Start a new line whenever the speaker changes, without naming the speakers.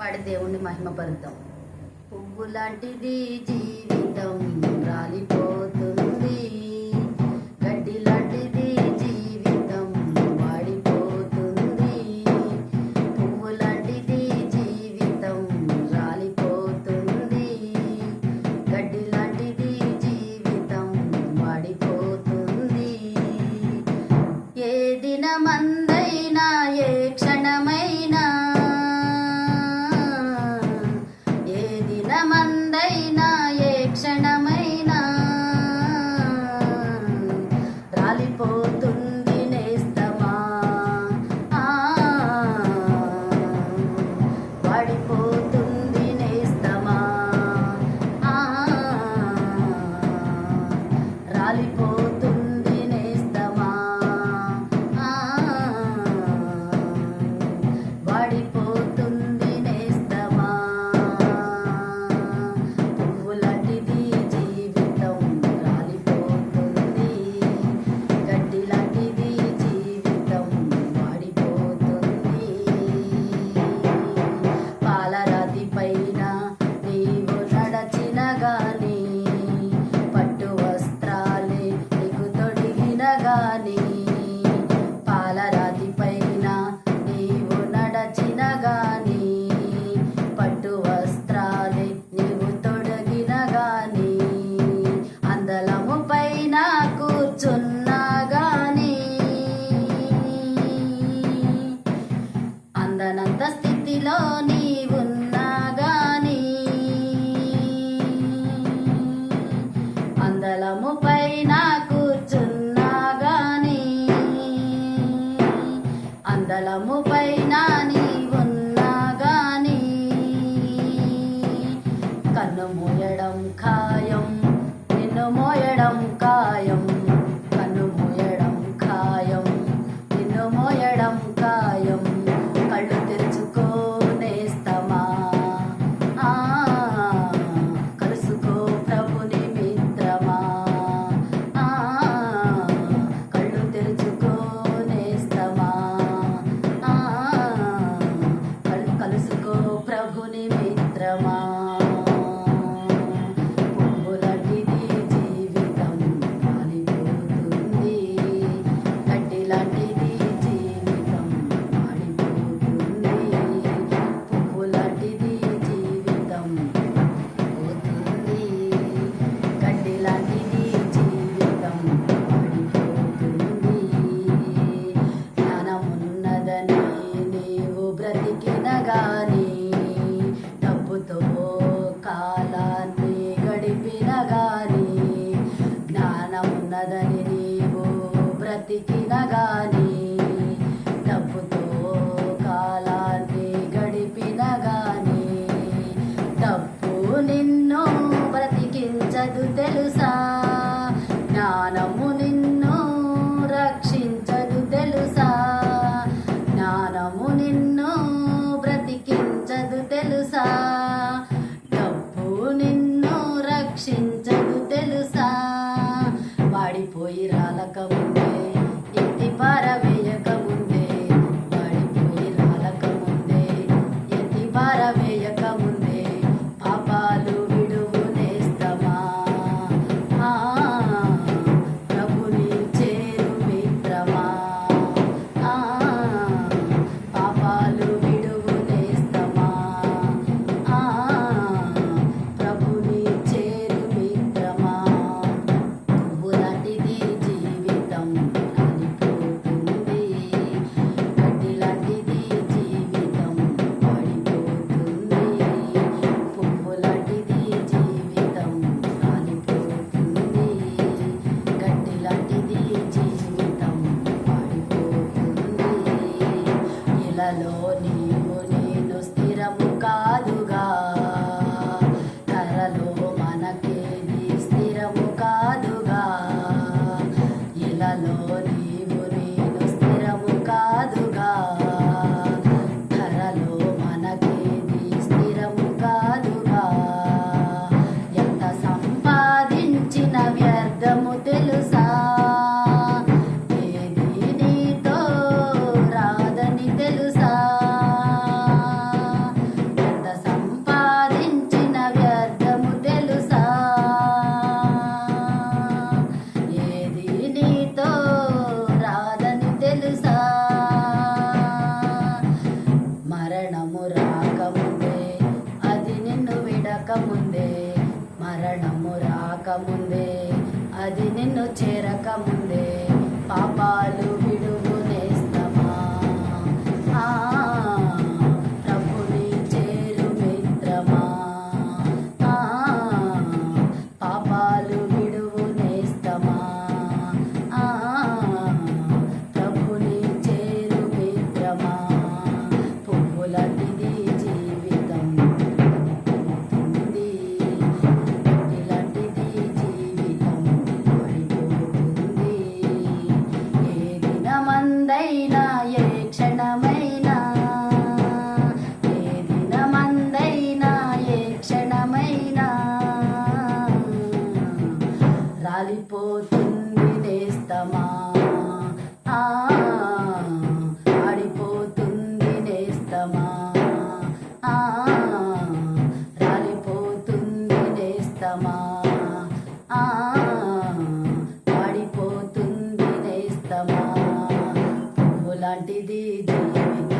పాడి దేవుణ్ణి మహిమపరుద్దాం. పువ్వు లాంటిది జీవితం రాలిపోతుంది. గడ్డి లాంటిది జీవితం వాడిపోతుంది. పువ్వు లాంటిది జీవితం రాలిపోతుంది. గడ్డి లాంటిది జీవితం వాడిపోతుంది. ఏ దినమందైనా ఏ క్షణమై కాలిపోతుంది నేస్తమా? పడిపోతుంది నేస్తమా? రాలిపో 莫非 మాడిపోయి రాలకముందే ఇంటి పరవే నీవు నేను స్థిరము కాదుగా. మరణము రాకముందే అది నిన్ను చేరకముందే. ఆడిపోతుంది నేస్తమా పువ్వు లాంటిది జీవితం